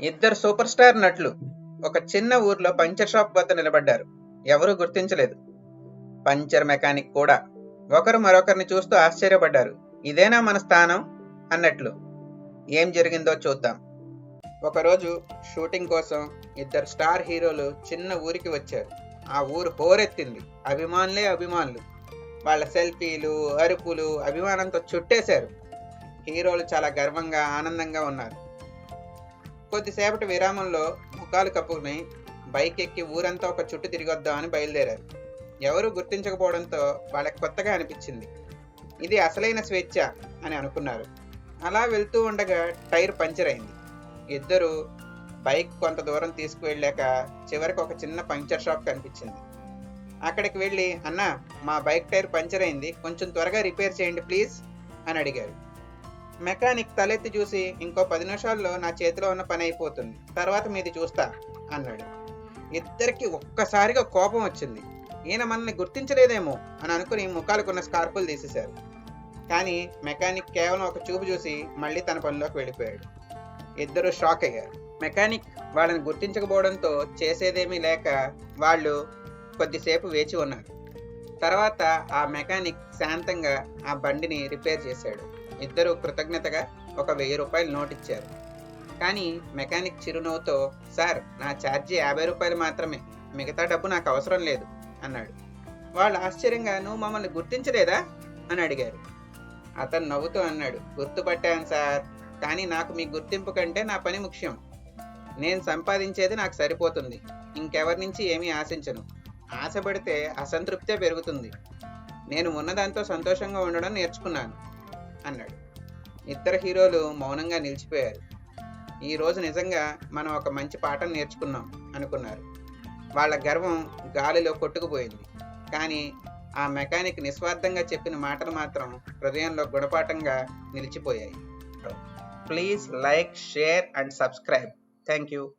ఇద్దరు super star నటులు ఒక చిన్న ఊర్లో పంచర్ షాప్ వద్ద నిలబడ్డారు. ఎవరూ గుర్తించలేదు. పంచర్ మెకానిక్ కూడా. ఒకరు మరొకరిని చూస్తూ ఆశ్చర్యపడ్డారు. ఇదేనా మన స్థానం? అన్నట్లు. ఏం జరిగిందో చూద్దాం. ఒకరోజు షూటింగ్ కోసం ఇద్దరు స్టార్ హీరోలు చిన్న ఊరికి వచ్చారు. ఆ ఊరు హోరెత్తింది. అభిమానులే అభిమానులు. వాళ్ళ సెల్ఫీలు అరుపులు అభిమానంతో చుట్టేశారు. హీరోలు చాలా గర్వంగా ఆనందంగా ఉన్నారు. కొద్దిసేపటి విరామంలో ముఖాలు కప్పుకుని బైక్ ఎక్కి ఊరంతా ఒక చుట్టు తిరిగొద్దామని బయలుదేరారు. ఎవరూ గుర్తించకపోవడంతో వాళ్ళకి కొత్తగా అనిపించింది. ఇది అసలైన స్వేచ్ఛ అని అనుకున్నారు. అలా వెళ్తూ ఉండగా టైర్ పంచర్ అయింది. ఇద్దరు బైక్ కొంత దూరం తీసుకువెళ్ళాక చివరికి ఒక చిన్న పంక్చర్ షాప్ కనిపించింది. అక్కడికి వెళ్ళి అన్న మా బైక్ టైర్ పంచర్ అయింది. కొంచెం త్వరగా రిపేర్ చేయండి ప్లీజ్ అని అడిగారు. మెకానిక్ తలెత్తి చూసి ఇంకో పది నిమిషాల్లో నా చేతిలో ఉన్న పని అయిపోతుంది. తర్వాత మీది చూస్తా అన్నాడు. ఇద్దరికి ఒక్కసారిగా కోపం వచ్చింది. ఈయన మనల్ని గుర్తించలేదేమో అని అనుకుని ముఖాలకున్న స్కార్పులు తీసేశారు. కానీ మెకానిక్ కేవలం ఒక చూపు చూసి మళ్ళీ తన పనిలోకి వెళ్ళిపోయాడు. ఇద్దరు షాక్ అయ్యారు. మెకానిక్ వాళ్ళని గుర్తించకపోవడంతో చేసేదేమీ లేక వాళ్ళు కొద్దిసేపు వేచి ఉన్నారు. తర్వాత ఆ మెకానిక్ శాంతంగా ఆ బండిని రిపేర్ చేశాడు. ఇద్దరు కృతజ్ఞతగా ఒక వెయ్యి రూపాయలు నోట్ ఇచ్చారు కానీ మెకానిక్ చిరునవ్వుతో సార్ నా ఛార్జీ యాభై రూపాయలు మాత్రమే. మిగతా డబ్బు నాకు అవసరం లేదు అన్నాడు. వాళ్ళు ఆశ్చర్యంగా నువ్వు మమ్మల్ని గుర్తించలేదా? అని అడిగారు. అతను నవ్వుతూ అన్నాడు గుర్తుపట్టాను సార్. కానీ నాకు మీ గుర్తింపు కంటే నా పని ముఖ్యం. నేను సంపాదించేది నాకు సరిపోతుంది. ఇంకెవరి నుంచి ఏమీ ఆశించను. ఆశపడితే అసంతృప్తే పెరుగుతుంది. నేను ఉన్నదాంతో సంతోషంగా ఉండడం నేర్చుకున్నాను అన్నాడు. ఇద్దరు హీరోలు మౌనంగా నిలిచిపోయారు. ఈరోజు నిజంగా మనం ఒక మంచి పాఠం నేర్చుకున్నాం అనుకున్నారు. వాళ్ళ గర్వం గాలిలో కొట్టుకుపోయింది. కానీ ఆ మెకానిక్ నిస్వార్థంగా చెప్పిన మాటలు మాత్రం హృదయంలో గుణపాఠంగా నిలిచిపోయాయి. Please like share and subscribe. Thank you.